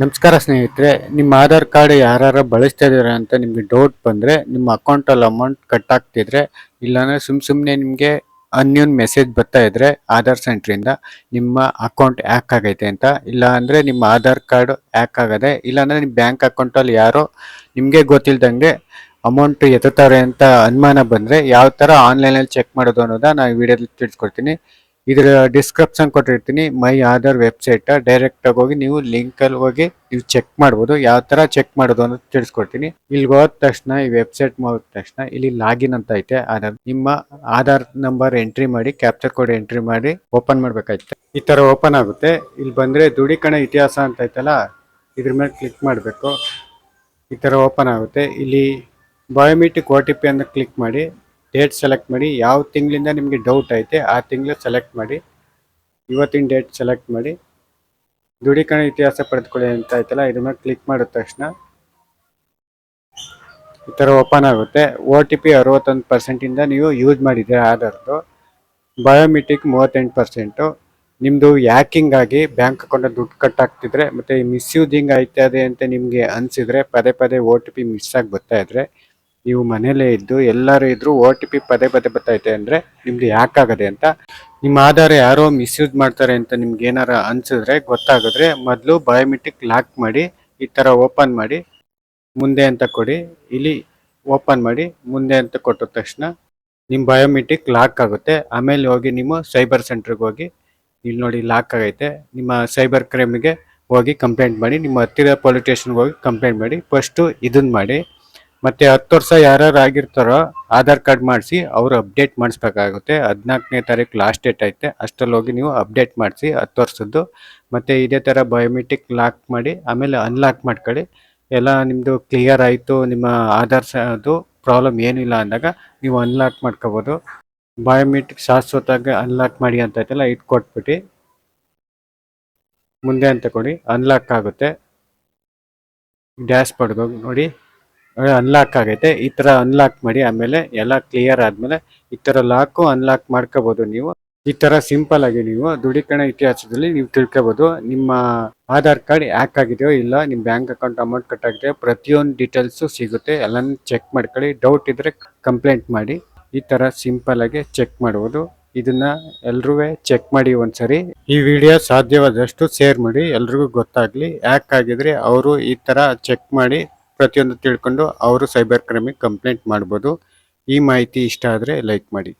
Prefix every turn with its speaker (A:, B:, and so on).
A: ನಮಸ್ಕಾರ ಸ್ನೇಹಿತರೆ, ನಿಮ್ಮ ಆಧಾರ್ ಕಾರ್ಡ್ ಯಾರು ಬಳಸ್ತಾ ಇದ್ದೀರಾ ಅಂತ ನಿಮಗೆ ಡೌಟ್ ಬಂದರೆ ನಿಮ್ಮ ಅಕೌಂಟಲ್ಲಿ ಅಮೌಂಟ್ ಕಟ್ ಆಗ್ತಿದ್ರೆ, ಇಲ್ಲಾಂದರೆ ಸುಮ್ಮ ಸುಮ್ಮನೆ ನಿಮಗೆ ಅನ್ಯೂನ್ ಮೆಸೇಜ್ ಬರ್ತಾ ಇದ್ರೆ ಆಧಾರ್ ಸೆಂಟ್ರಿಂದ ನಿಮ್ಮ ಅಕೌಂಟ್ ಹ್ಯಾಕ್ ಆಗೈತೆ ಅಂತ. ಇಲ್ಲ ಅಂದರೆ ನಿಮ್ಮ ಆಧಾರ್ ಕಾರ್ಡ್ ಹ್ಯಾಕ್ ಆಗದೆ, ಇಲ್ಲಾಂದರೆ ನಿಮ್ಮ ಬ್ಯಾಂಕ್ ಅಕೌಂಟಲ್ಲಿ ಯಾರೋ ನಿಮಗೆ ಗೊತ್ತಿಲ್ದಂಗೆ ಅಮೌಂಟ್ ಎತ್ತುತ್ತಾರೆ ಅಂತ ಅನುಮಾನ ಬಂದರೆ ಯಾವ ಥರ ಆನ್ಲೈನಲ್ಲಿ ಚೆಕ್ ಮಾಡೋದು ಅನ್ನೋದನ್ನ ನಾನು ವಿಡಿಯೋದಲ್ಲಿ ತಿಳಿಸ್ಕೊಡ್ತೀನಿ. ಇದರ ಡಿಸ್ಕ್ರಿಪ್ಷನ್ ಕೊಟ್ಟಿರ್ತೀನಿ. ಮೈ ಆಧಾರ್ ವೆಬ್ಸೈಟ ಡೈರೆಕ್ಟ್ ಆಗಿ ಹೋಗಿ ನೀವು ಲಿಂಕ್ ಅಲ್ಲಿ ಹೋಗಿ ನೀವು ಚೆಕ್ ಮಾಡ್ಬೋದು. ಯಾವ ತರ ಚೆಕ್ ಮಾಡೋದು ಅಂತ ತಿಳಿಸ್ಕೊಡ್ತೀನಿ. ಇಲ್ಲಿ ಹೋದ ತಕ್ಷಣ, ಈ ವೆಬ್ಸೈಟ್ ಹೋದ ತಕ್ಷಣ ಇಲ್ಲಿ ಲಾಗಿನ್ ಅಂತ ಐತೆ. ಆಧಾರ್ ನಿಮ್ಮ ಆಧಾರ್ ನಂಬರ್ ಎಂಟ್ರಿ ಮಾಡಿ ಕ್ಯಾಪ್ಚರ್ ಕೋಡ್ ಎಂಟ್ರಿ ಮಾಡಿ ಓಪನ್ ಮಾಡ್ಬೇಕಾಯ್ತು. ಈ ತರ ಓಪನ್ ಆಗುತ್ತೆ. ಇಲ್ಲಿ ಬಂದ್ರೆ ದುಡಿಕಣ ಇತಿಹಾಸ ಅಂತ ಐತಲ್ಲ, ಇದ್ರ ಮೇಲೆ ಕ್ಲಿಕ್ ಮಾಡಬೇಕು. ಈ ತರ ಓಪನ್ ಆಗುತ್ತೆ. ಇಲ್ಲಿ ಬಯೋಮೆಟ್ರಿಕ್ ಒ ಟಿ ಪಿ ಅಂತ ಕ್ಲಿಕ್ ಮಾಡಿ ಡೇಟ್ ಸೆಲೆಕ್ಟ್ ಮಾಡಿ, ಯಾವ ತಿಂಗಳಿಂದ ನಿಮಗೆ ಡೌಟ್ ಐತೆ, ಆ ತಿಂಗಳು ಸೆಲೆಕ್ಟ್ ಮಾಡಿ, ಇವತ್ತಿನ ಡೇಟ್ ಸೆಲೆಕ್ಟ್ ಮಾಡಿ ದೃಢೀಕರಣ ಇತಿಹಾಸ ಪಡೆದುಕೊಳ್ಳಿ ಅಂತ ಆಯ್ತಲ್ಲ ಇದ್ರ ಮೇಲೆ ಕ್ಲಿಕ್ ಮಾಡಿದ ತಕ್ಷಣ ಈ ಥರ ಓಪನ್ ಆಗುತ್ತೆ. ಒ ಟಿ ಪಿ ಅರವತ್ತೊಂದು ಪರ್ಸೆಂಟಿಂದ ನೀವು ಯೂಸ್ ಮಾಡಿದ್ದೀರ ಆಧಾರ್ದು ಬಯೋಮೆಟ್ರಿಕ್ ಮೂವತ್ತೆಂಟು ಪರ್ಸೆಂಟು ನಿಮ್ಮದು ಹ್ಯಾಕಿಂಗ್ ಆಗಿ ಬ್ಯಾಂಕ್ ಅಕೌಂಟಲ್ಲಿ ದುಡ್ಡು ಕಟ್ ಆಗ್ತಿದ್ರೆ ಮತ್ತು ಮಿಸ್ಯೂಸಿಂಗ್ ಆಯ್ತದೆ ಅಂತ ನಿಮಗೆ ಅನಿಸಿದ್ರೆ, ಪದೇ ಪದೇ ಒ ಟಿ ಪಿ ಮಿಸ್ ಆಗಿ ಬರ್ತಾ ಇದ್ರೆ ನೀವು ಮನೇಲೇ ಇದ್ದು ಎಲ್ಲರೂ ಇದ್ರು ಓ ಟಿ ಪಿ ಪದೇ ಪದೇ ಬರ್ತೈತೆ ಅಂದರೆ ನಿಮ್ದು ಯಾಕಾಗದೆ ಅಂತ. ನಿಮ್ಮ ಆಧಾರ ಯಾರೋ ಮಿಸ್ಯೂಸ್ ಮಾಡ್ತಾರೆ ಅಂತ ನಿಮ್ಗೆ ಏನಾರ ಅನ್ಸಿದ್ರೆ, ಗೊತ್ತಾಗಿದ್ರೆ ಮೊದಲು ಬಯೋಮೆಟ್ರಿಕ್ ಲಾಕ್ ಮಾಡಿ, ಈ ಥರ ಓಪನ್ ಮಾಡಿ, ಮುಂದೆ ಅಂತ ಕೊಡಿ. ಇಲ್ಲಿ ಓಪನ್ ಮಾಡಿ, ಮುಂದೆ ಅಂತ ಕೊಟ್ಟ ತಕ್ಷಣ ನಿಮ್ಮ ಬಯೋಮೆಟ್ರಿಕ್ ಲಾಕ್ ಆಗುತ್ತೆ. ಆಮೇಲೆ ಹೋಗಿ ನಿಮ್ಮ ಸೈಬರ್ ಸೆಂಟ್ರಿಗೆ ಹೋಗಿ, ಇಲ್ಲಿ ನೋಡಿ ಲಾಕ್ ಆಗೈತೆ. ನಿಮ್ಮ ಸೈಬರ್ ಕ್ರೈಮ್ಗೆ ಹೋಗಿ ಕಂಪ್ಲೇಂಟ್ ಮಾಡಿ, ನಿಮ್ಮ ಹತ್ತಿರ ಪೊಲೀಸ್ ಸ್ಟೇಷನ್ಗೆ ಹೋಗಿ ಕಂಪ್ಲೇಂಟ್ ಮಾಡಿ ಫಸ್ಟು ಇದನ್ನ ಮಾಡಿ. ಮತ್ತೆ ಹತ್ತು ವರ್ಷ ಯಾರ್ಯಾರು ಆಗಿರ್ತಾರೋ ಆಧಾರ್ ಕಾರ್ಡ್ ಮಾಡಿಸಿ ಅವರು ಅಪ್ಡೇಟ್ ಮಾಡಿಸ್ಬೇಕಾಗುತ್ತೆ. ಹದಿನಾಲ್ಕನೇ ತಾರೀಕು ಲಾಸ್ಟ್ ಡೇಟ್ ಐತೆ. ಅಷ್ಟರಲ್ಲಿ ಹೋಗಿ ನೀವು ಅಪ್ಡೇಟ್ ಮಾಡಿಸಿ ಹತ್ತು ವರ್ಷದ್ದು. ಮತ್ತು ಇದೇ ಥರ ಬಯೋಮೆಟ್ರಿಕ್ ಲಾಕ್ ಮಾಡಿ, ಆಮೇಲೆ ಅನ್ಲಾಕ್ ಮಾಡ್ಕೊಳ್ಳಿ. ಎಲ್ಲ ನಿಮ್ಮದು ಕ್ಲಿಯರ್ ಆಯಿತು, ನಿಮ್ಮ ಆಧಾರ್ ಅದು ಪ್ರಾಬ್ಲಮ್ ಏನಿಲ್ಲ ಅಂದಾಗ ನೀವು ಅನ್ಲಾಕ್ ಮಾಡ್ಕೋಬೋದು. ಬಯೋಮೆಟ್ರಿಕ್ ಶಾಶ್ವತವಾಗಿ ಅನ್ಲಾಕ್ ಮಾಡಿ ಅಂತ ಐತೆಲ್ಲ, ಇದು ಕೊಟ್ಬಿಟ್ಟು ಮುಂದೆ ಅಂತ ಕೊಡಿ ಅನ್ಲಾಕ್ ಆಗುತ್ತೆ. ಡ್ಯಾಶ್ ಹೋಗಿ ನೋಡಿ. ಅನ್ಲಾಕ್ ಆಗೈತೆ, ಈ ತರ ಅನ್ಲಾಕ್ ಮಾಡಿ ಆಮೇಲೆ ಎಲ್ಲ ಕ್ಲಿಯರ್ ಆದ್ಮೇಲೆ ಈ ತರ ಲಾಕು ಅನ್ಲಾಕ್ ಮಾಡ್ಕೋಬಹುದು ನೀವು. ಈ ತರ ಸಿಂಪಲ್ ಆಗಿ ನೀವು ದುಡಿಕಣ ಇತಿಹಾಸದಲ್ಲಿ ನೀವು ತಿಳ್ಕೋಬಹುದು ನಿಮ್ಮ ಆಧಾರ್ ಕಾರ್ಡ್ ಹ್ಯಾಕ್ ಆಗಿದೆಯೋ ಇಲ್ಲ, ನಿಮ್ಮ ಬ್ಯಾಂಕ್ ಅಕೌಂಟ್ ಅಮೌಂಟ್ ಕಟ್ ಆಗಿದೆಯೋ, ಪ್ರತಿಯೊಂದು ಡೀಟೇಲ್ಸ್ ಸಿಗುತ್ತೆ. ಎಲ್ಲಾನು ಚೆಕ್ ಮಾಡ್ಕೊಳ್ಳಿ. ಡೌಟ್ ಇದ್ರೆ ಕಂಪ್ಲೇಂಟ್ ಮಾಡಿ. ಈ ತರ ಸಿಂಪಲ್ ಆಗಿ ಚೆಕ್ ಮಾಡಬಹುದು ಇದನ್ನ ಎಲ್ರೂ ಚೆಕ್ ಮಾಡಿ ಒಂದ್ಸರಿ. ಈ ವಿಡಿಯೋ ಸಾಧ್ಯವಾದಷ್ಟು ಶೇರ್ ಮಾಡಿ. ಎಲ್ರಿಗೂ ಗೊತ್ತಾಗ್ಲಿ. ಹ್ಯಾಕ್ ಆಗಿದ್ರೆ ಅವರು ಈ ತರ ಚೆಕ್ ಮಾಡಿ. ಪ್ರತಿಯೊಂದು ತಿಳ್ಕೊಂಡು ಅವರು ಸೈಬರ್ ಕ್ರೈಮಿಗೆ ಕಂಪ್ಲೇಂಟ್ ಮಾಡ್ಬೋದು. ಈ ಮಾಹಿತಿ ಇಷ್ಟ ಆದರೆ ಲೈಕ್ ಮಾಡಿ.